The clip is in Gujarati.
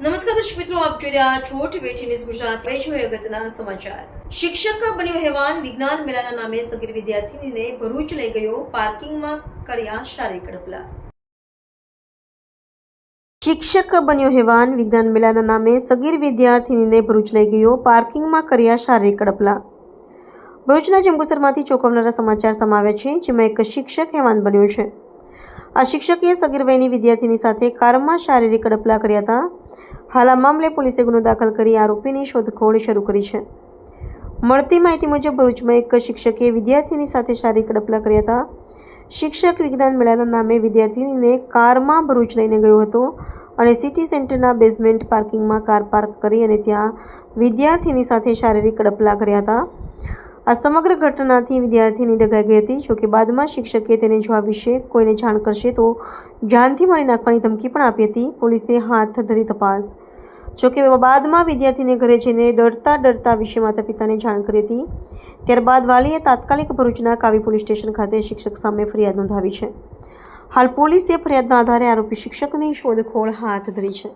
નમસ્કાર દર્શક મિત્રો, આપ જોઈ રહ્યા છો ટીવી ન્યૂઝ ગુજરાત. હવે જોઈએ સમાચાર. શિક્ષક બન્યો હેવાન વિજ્ઞાન મેળાના નામે સગીર વિદ્યાર્થીનીને ભરૂચ લઈ ગયો પાર્કિંગમાં કર્યા શારીરિક ડફલા શિક્ષક બન્યો હેવાન વિજ્ઞાન મેળાના નામે સગીર વિદ્યાર્થીનીને ભરૂચ લઈ ગયો પાર્કિંગમાં કર્યા શારીરિક ડફલા ભરૂચના જંબુસરમાંથી ચોંકાવનારા સમાચાર સમાવ્યા છે, જેમાં એક શિક્ષક હેવાન બન્યો છે. આ શિક્ષકે સગીર વયની વિદ્યાર્થીની સાથે કારમાં શારીરિક ડપલા કર્યા હતા. હાલ આ મામલે પોલીસે ગુનો દાખલ કરી આરોપીની શોધખોળ શરૂ કરી છે. મળતી માહિતી મુજબ ભરૂચમાં એક શિક્ષકે વિદ્યાર્થીની સાથે શારીરિક ડપલા કર્યા હતા. શિક્ષક વિજ્ઞાન મેળાના નામે વિદ્યાર્થીનીને કારમાં ભરૂચ લઈને ગયો હતો અને સિટી સેન્ટરના બેઝમેન્ટ પાર્કિંગમાં કાર પાર્ક કરી અને ત્યાં વિદ્યાર્થીની સાથે શારીરિક ડપલા કર્યા હતા. આ સમગ્ર ઘટનાથી વિદ્યાર્થીની ડગાઈ ગઈ હતી. જોકે બાદમાં શિક્ષકે તેને જો આ વિશે કોઈને જાણ કરશે તો જાનથી મારી નાખવાની ધમકી પણ આપી હતી. પોલીસે હાથ ધરી તપાસ. જોકે બાદમાં વિદ્યાર્થીને ઘરે જઈને ડરતા ડરતા વિશે માતા પિતાને જાણ કરી હતી. ત્યારબાદ વાલીએ તાત્કાલિક ભરૂચના કાવી પોલીસ સ્ટેશન ખાતે શિક્ષક સામે ફરિયાદ નોંધાવી છે. હાલ પોલીસે ફરિયાદના આધારે આરોપી શિક્ષકની શોધખોળ હાથ ધરી છે.